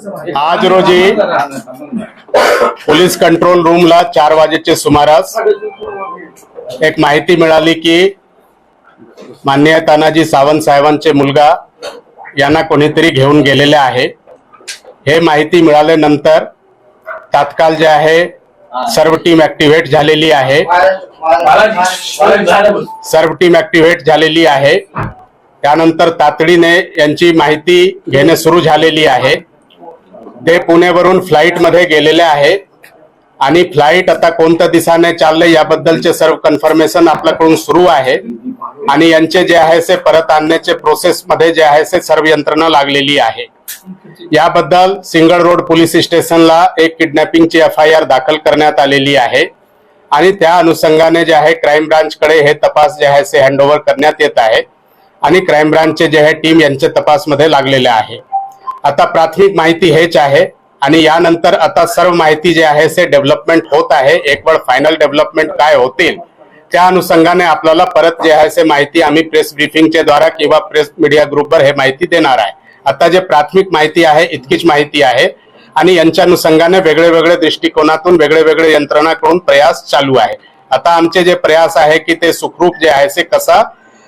आज रोजी police control रूमला चार वाजेचे सुमारास एक माहिती मिळाली की माननीय तानाजी सावंत साहेबांचे मुलगा यांना कोणीतरी घेऊन गेलेले आहे. हे माहिती मिळाल्यानंतर तात्काळ जे आहे सर्व टीम ऍक्टिव्हेट झालेली आहे. सर्व टीम ऍक्टिव्हेट झालेली आहे. त्यानंतर तातडीने यांची माहिती घेणे सुरू झालेली आहे. ते पुणेवरून फ्लाईटमध्ये गेलेले आहे आणि फ्लाईट आता कोणत्या दिशाने चालले याबद्दलचे सर्व कन्फर्मेशन आपल्याकडून सुरू आहे. आणि यांचे जे आहे ते परत आणण्याचे प्रोसेस मध्ये जे आहे ते सर्व यंत्रणा लागलेली आहे. याबद्दल सिंगल रोड पोलीस स्टेशनला एक किडनॅपिंगची एफ आय आर दाखल करण्यात आलेली आहे. आणि त्या अनुषंगाने जे आहे क्राईम ब्रांचकडे हे तपास जे आहे ते हँडओव्हर करण्यात येत आहे. आणि क्राईम ब्रांचचे जे आहे टीम यांचे तपासमध्ये लागलेले आहे. आता प्राथमिक माहिती हेच आहे आणि यानंतर आता सर्व माहिती जे आहे ते डेव्हलपमेंट होत आहे. एक वेळ फायनल डेव्हलपमेंट काय होतील त्या अनुषंगाने आपल्याला परत जे आहे ते माहिती आम्ही प्रेस ब्रिफिंगच्या द्वारा किंवा प्रेस मीडिया ग्रुपवर हे माहिती देणार आहे. आता जे प्राथमिक माहिती आहे इतकीच माहिती आहे आणि यांच्या अनुषंगाने वेगळे वेगळे दृष्टिकोनातून वेगळे वेगळे यंत्रणाकडून प्रयास चालू आहे. आता आमचे जे प्रयास आहे की ते सुखरूप जे आहे ते कसा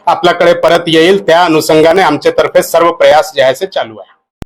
आपल्याकडे परत येईल त्या अनुषंगाने आमच्यातर्फे सर्व प्रयास जे आहे ते चालू आहे.